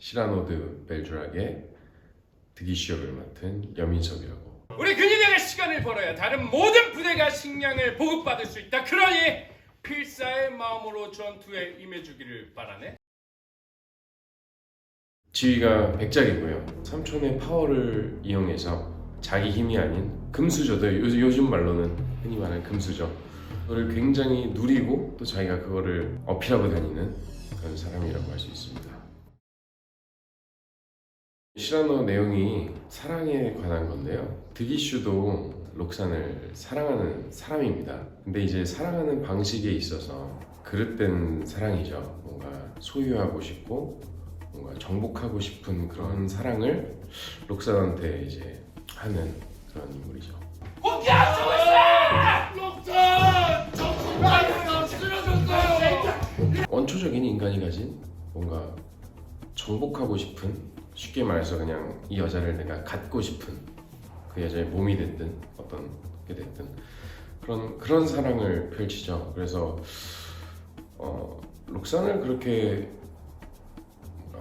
시라노드 벨주락의 드기시 역을 맡은 여민석이라고 우리 근인에게 시간을 벌어야 다른 모든 부대가 식량을 보급받을 수 있다. 그러니 필사의 마음으로 전투에 임해주기를 바라네. 지위가 백작이고요. 삼촌의 파워를 이용해서 자기 힘이 아닌 금수저도 요, 요즘 말로는 흔히 말하는 금수저 그걸 굉장히 누리고 또 자기가 그거를 어필하고 다니는 그런 사람이라고 할 수 있습니다. 시라노 내용이 사랑에 관한 건데요. 드기슈도 록산을 사랑하는 사람입니다. 근데 이제 사랑하는 방식에 있어서 그릇된 사랑이죠. 뭔가 소유하고 싶고 뭔가 정복하고 싶은 그런 사랑을 록산한테 이제 하는 그런 인물이죠. 원초적인 인간이 가진 뭔가 정복하고 싶은 쉽게 말해서 그냥 이 여자를 내가 갖고 싶은 그 여자의 몸이 됐든 어떤 게 됐든 그런 그런 사랑을 펼치죠. 그래서 어, 록산을 그렇게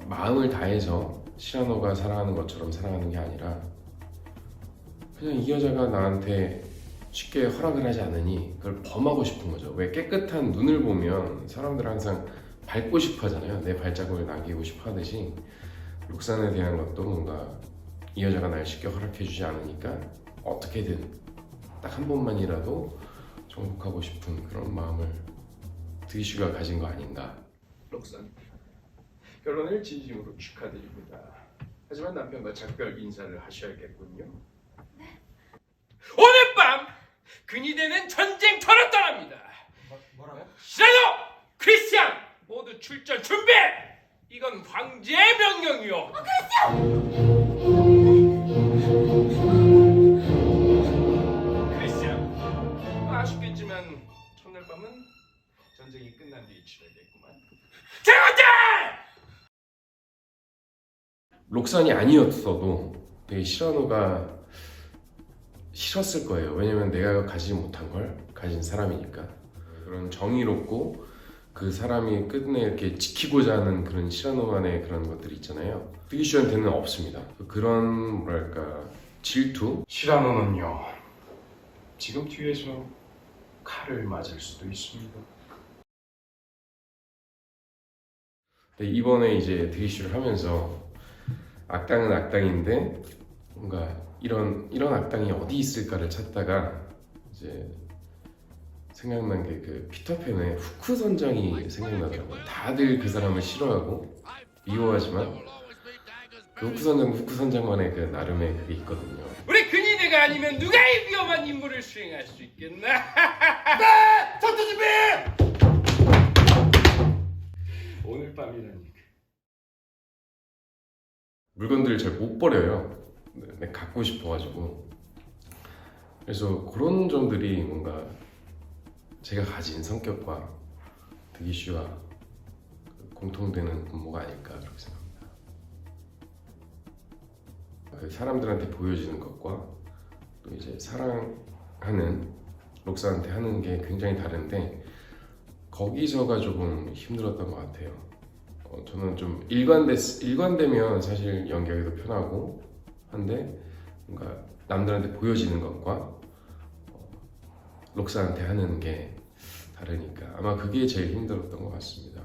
마음을 다해서 시라노가 사랑하는 것처럼 사랑하는 게 아니라 그냥 이 여자가 나한테 쉽게 허락을 하지 않으니 그걸 범하고 싶은 거죠. 왜 깨끗한 눈을 보면 사람들 항상 밟고 싶어 하잖아요. 내 발자국을 남기고 싶어 하듯이 록산에 대한 것도 뭔가 이 여자가 날 쉽게 허락해 주지 않으니까 어떻게든 딱 한 번만이라도 정복하고 싶은 그런 마음을 드이슈가 가진 거 아닌가. 록산 결혼을 진심으로 축하드립니다. 하지만 남편과 작별 인사를 하셔야겠군요. 오늘 밤 근위대는 전쟁터로 떠납니다. 뭐라고? 시라노, 크리스티안 모두 출전 준비. 이건 황제의 명령이요. 크리스티안, 아쉽겠지만 첫날 밤은 전쟁이 끝난 뒤 치러야겠구만. 대원들! 록산이 아니었어도 되게 시라노가 싫었을 거예요. 왜냐면 내가 가지지 못한 걸 가진 사람이니까. 그런 정의롭고 그 사람이 끝내 이렇게 지키고자 하는 그런 시라노만의 그런 것들이 있잖아요. 드기슈한테는 없습니다. 그런 뭐랄까 질투? 시라노는요. 지금 뒤에서 칼을 맞을 수도 있습니다. 근데 이번에 이제 드기슈를 하면서 악당은 악당인데 뭔가 이런 이런 악당이 어디 있을까를 찾다가 이제 생각난 게 그 피터팬의 후크 선장이 생각나더라고요. 다들 그 사람을 싫어하고 미워하지만 그 후크 선장 후크 선장만의 그 나름의 그게 있거든요. 우리 근위대가 아니면 누가 이 위험한 임무를 수행할 수 있겠나? 전투 준비! 오늘 밤이라니. 물건들을 잘 못 버려요. 네, 네, 갖고 싶어가지고 그래서 그런 점들이 뭔가 제가 가진 성격과 드기슈가 공통되는 분모가 아닐까 그렇게 생각합니다. 그 사람들한테 보여지는 것과 또 이제 사랑하는 록사한테 하는 게 굉장히 다른데 거기서가 조금 힘들었던 것 같아요. 어, 저는 좀 일관됐 일관되면 사실 연기하기도 편하고 한데 뭔가 남들한테 보여지는 것과 어, 록사한테 하는 게 다르니까 아마 그게 제일 힘들었던 것 같습니다.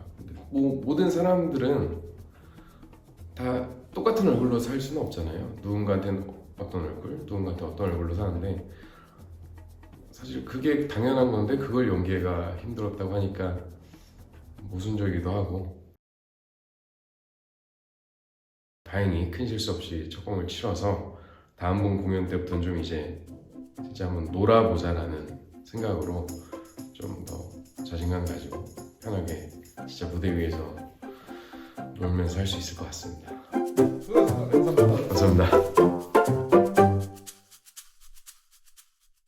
뭐, 모든 사람들은 다 똑같은 얼굴로 살 수는 없잖아요. 누군가한테는 어떤 얼굴, 누군가한테 어떤 얼굴로 사는데 사실 그게 당연한 건데 그걸 연기가 힘들었다고 하니까 모순적이기도 하고 다행히 큰 실수 없이 첫 공을 치러서 다음 번 공연 때부터는 좀 이제 진짜 한번 놀아보자라는 생각으로 좀 더 자신감 가지고 편하게 진짜 무대 위에서 놀면서 할 수 있을 것 같습니다. 감사합니다. 감사합니다.